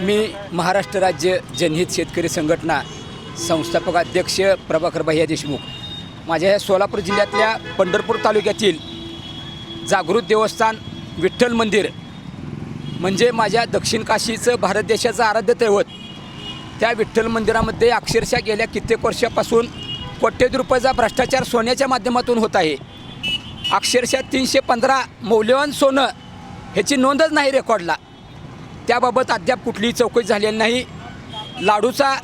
मी महाराष्ट्र राज्य जनहित शेतकरी संघटना संस्थापक अध्यक्ष प्रभाकर भैया देशमुख. माझ्या या सोलापूर जिल्ह्यातल्या पंढरपूर तालुक्यातील जागृत देवस्थान विठ्ठल मंदिर म्हणजे माझ्या दक्षिण काशीचं भारत देशाचं आराध्य दैवत त्या विठ्ठल मंदिरामध्ये अक्षरशः गेल्या कित्येक वर्षापासून कोट्यवधी रुपयाचा भ्रष्टाचार सोन्याच्या माध्यमातून होत आहे. अक्षरशः तीनशे पंधरा मौल्यवान सोनं ह्याची नोंदच नाही रेकॉर्डला त्याबाबत अद्याप कुठलीही चौकशी झालेली नाही. लाडूचा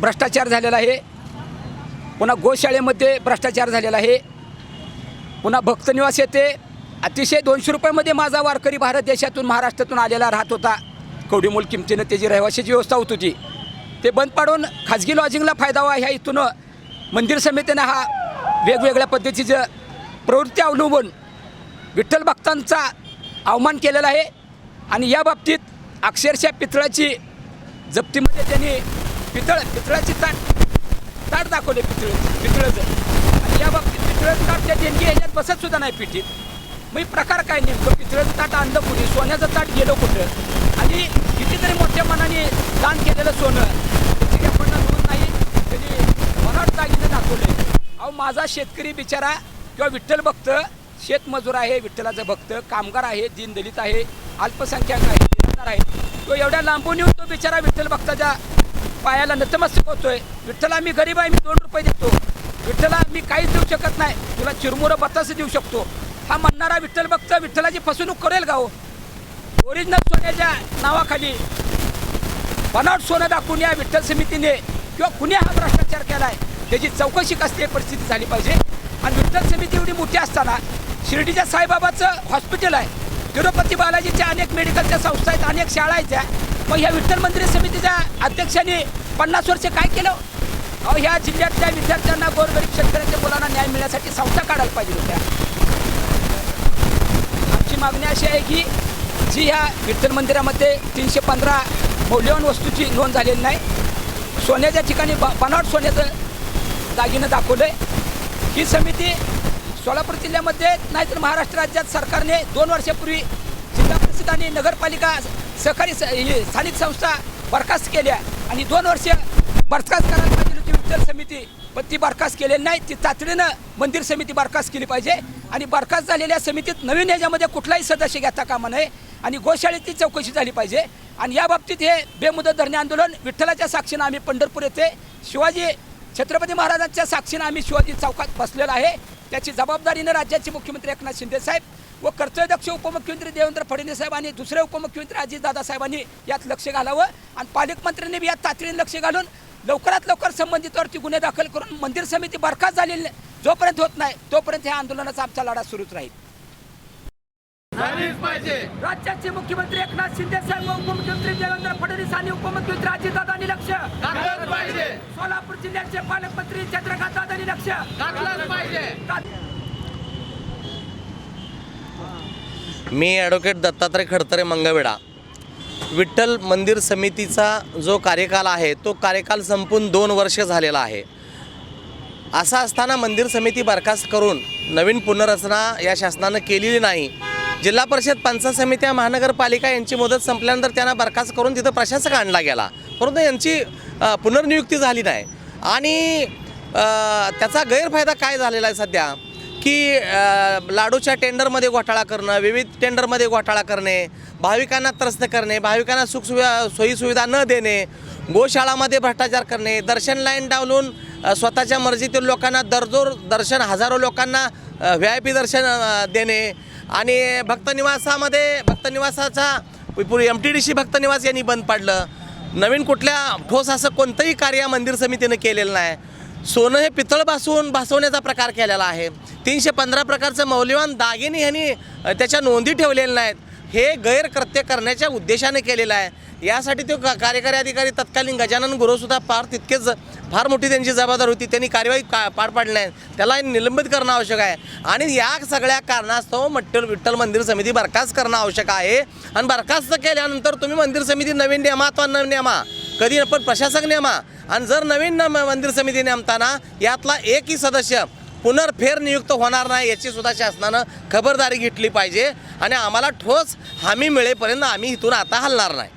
भ्रष्टाचार झालेला आहे. पुन्हा गोशाळेमध्ये भ्रष्टाचार झालेला आहे. पुन्हा भक्तनिवास येथे अतिशय दोनशे रुपयामध्ये माझा वारकरी भारत देशातून महाराष्ट्रातून आलेला राहत होता. कवडीमोल किमतीनं त्याची रहिवाशाची व्यवस्था होत होती. ते बंद पाडून खाजगी लॉजिंगला फायदा व्हा ह्या इथून मंदिर समितीनं हा वेगवेगळ्या पद्धतीचं प्रवृत्ती अवलंबून विठ्ठल भक्तांचा अवमान केलेला आहे. आणि या बाबतीत अक्षरशः पितळाची जप्तीमध्ये त्यांनी पितळ पितळाची ताट ताट दाखवले पितळ पितळचं आणि या बाबतीत पितळचं ताट त्या देणगी याच्यात बसत सुद्धा नाही पिठीत. मग प्रकार काय नेमकं? पितळाचं ताट आणलं कुठे? सोन्याचं ताट गेलं कुठं? आणि कितीतरी मोठ्या मनाने दान केलेलं सोनं त्याची आपण नोंद नाही त्यांनी मनात दागिने दाखवले. अहो माझा शेतकरी बिचारा किंवा विठ्ठल भक्त शेतमजूर आहे विठ्ठलाचं भक्त कामगार आहे दीनदलित आहे अल्पसंख्याक आहे. करणार आहे. तो एवढ्या लांबून येऊन तो बिचारा विठ्ठल भक्ताच्या पायाला नतमस्तक होतोय. विठ्ठला मी गरीब आहे मी दोन रुपये देतो. विठ्ठला मी काहीच देऊ शकत नाही. तुला चिरमुरं बत्तास देऊ शकतो. हा म्हणणारा विठ्ठल भक्त विठ्ठलाची फसवणूक करेल गाव हो? ओरिजिनल सोन्याच्या नावाखाली बनावट सोनं दाखवून या विठ्ठल समितीने किंवा कुणी हा भ्रष्टाचार केलाय त्याची चौकशी कसली परिस्थिती झाली पाहिजे? आणि विठ्ठल समिती एवढी मोठी असताना शिर्डीच्या साईबाबाचं हॉस्पिटल आहे. तिरुपती बालाजीच्या अनेक मेडिकलच्या संस्था आहेत अनेक शाळा आहेत त्या मग ह्या विठ्ठल मंदिर समितीच्या अध्यक्षांनी पन्नास वर्ष काय केलं? अहो ह्या जिल्ह्यातल्या विद्यार्थ्यांना गोरगरीब शेतकऱ्यांच्या मुलांना न्याय मिळण्यासाठी संस्था काढायला पाहिजे होत्या. आमची मागणी अशी आहे की जी ह्या विठ्ठल मंदिरामध्ये तीनशे पंधरा मौल्यवान वस्तूची नोंद झालेली नाही. सोन्याच्या ठिकाणी ब बनावट सोन्याचं दागिनं दाखवलं आहे ही समिती सोलापूर जिल्ह्यामध्ये नाहीतर महाराष्ट्र राज्यात सरकारने दोन वर्षापूर्वी जिल्हा परिषद आणि नगरपालिका सहकारी स- स्थानिक संस्था बरखास्त केल्या आणि दोन वर्ष बरखास्त करायला पाहिजे होती विठ्ठल समिती पण ती बरखास्त केलेली नाही. ती तातडीनं मंदिर समिती बरखास्त केली पाहिजे आणि बरखास्त झालेल्या समितीत नवीन याच्यामध्ये कुठलाही सदस्य घेता कामा नये आणि गोशाळेची चौकशी झाली पाहिजे. आणि या बाबतीत हे बेमुदत धरणे आंदोलन विठ्ठलाच्या साक्षीनं आम्ही पंढरपूर येथे शिवाजी छत्रपती महाराजांच्या साक्षीनं आम्ही शिवाजी चौकात बसलेलो आहे. त्याची जबाबदारीनं राज्याचे मुख्यमंत्री एकनाथ शिंदे साहेब व कर्तव्यदक्ष उपमुख्यमंत्री देवेंद्र फडणवीस साहेब आणि दुसरे उपमुख्यमंत्री अजितदादा साहेबांनी यात लक्ष घालावं आणि पालकमंत्र्यांनी बी यात तातडीने लक्ष घालून लवकरात लवकर संबंधितवरती गुन्हे दाखल करून मंदिर समिती बरखास्त झालेली. जोपर्यंत होत नाही तोपर्यंत ह्या आंदोलनाचा आमचा लढा सुरूच राहील. राज्याचे मुख्यमंत्री एकनाथ शिंदे साहेब व उपमुख्यमंत्री देवेंद्र फडणवीस आणि उपमुख्यमंत्री अजितदादांनी लक्ष. सोलापूर जिल्ह्याचे पालकमंत्री चंद्रकांत दादांनी लक्ष. मी ॲडव्होकेट दत्तात्रय खडतरे मंगळवेढा. विठ्ठल मंदिर समितीचा जो कार्यकाल आहे तो कार्यकाल संपून दोन वर्ष झालेला आहे. असा असताना मंदिर समिती बरखास्त करून नवीन पुनर्रचना या शासनानं केलेली नाही. जिल्हा परिषद पंचायत समित्या महानगरपालिका यांची मुदत संपल्यानंतर त्यांना बरखास्त करून तिथं प्रशासक आणला गेला. परंतु यांची पुनर्नियुक्ती झाली नाही. आणि त्याचा गैरफायदा काय झालेला आहे सध्या? की लाडूच्या टेंडरमध्ये घोटाळा करणं विविध टेंडरमध्ये घोटाळा करणे भाविकांना त्रस्त करणे भाविकांना सुखसुविधा सोयीसुविधा न देणे गोशाळामध्ये भ्रष्टाचार करणे दर्शन लाईन डावलून स्वतःच्या मर्जीतील लोकांना दरजोर दर्शन हजारो लोकांना व्ही आय पी दर्शन देणे आणि भक्तनिवासामध्ये भक्तनिवासाचा पुढे एम टी डी सी भक्तनिवास यांनी बंद पाडलं. नवीन कुठल्या ठोस असं कोणतंही कार्य मंदिर समितीनं केलेलं नाही. सोनं हे पितळ भासून भासवण्याचा प्रकार केलेला आहे. तीनशे पंधरा प्रकारचं मौल्यवान दागिने ह्यांनी त्याच्या नोंदी ठेवलेल्या नाहीत. हे गैरकृत्य करण्याच्या उद्देशाने केलेलं आहे. यासाठी तो कार्यकारी अधिकारी तत्कालीन गजानन गुरुसुद्धा फार तितकेच फार मोठी त्यांची जबाबदारी होती. त्यांनी कार्यवाही का पार पाडली आहे त्याला निलंबित करणं आवश्यक आहे. आणि या सगळ्या कारणास्तव मट्टल विठ्ठल मंदिर समिती बरखास्त करणं आवश्यक आहे. आणि बरखास्त केल्यानंतर तुम्ही मंदिर समिती नवीन नेमा अथवा न नेमा कधी पण प्रशासक नेमा आणि जर नवीन मंदिर समिती नेमताना यातला एकही सदस्य पुनर्फेर नियुक्त होणार नाही याची सुद्धा शासनानं खबरदारी घेतली पाहिजे. आणि आम्हाला ठोस हमी मिळेपर्यंत आम्ही इथून आता हलणार नाही.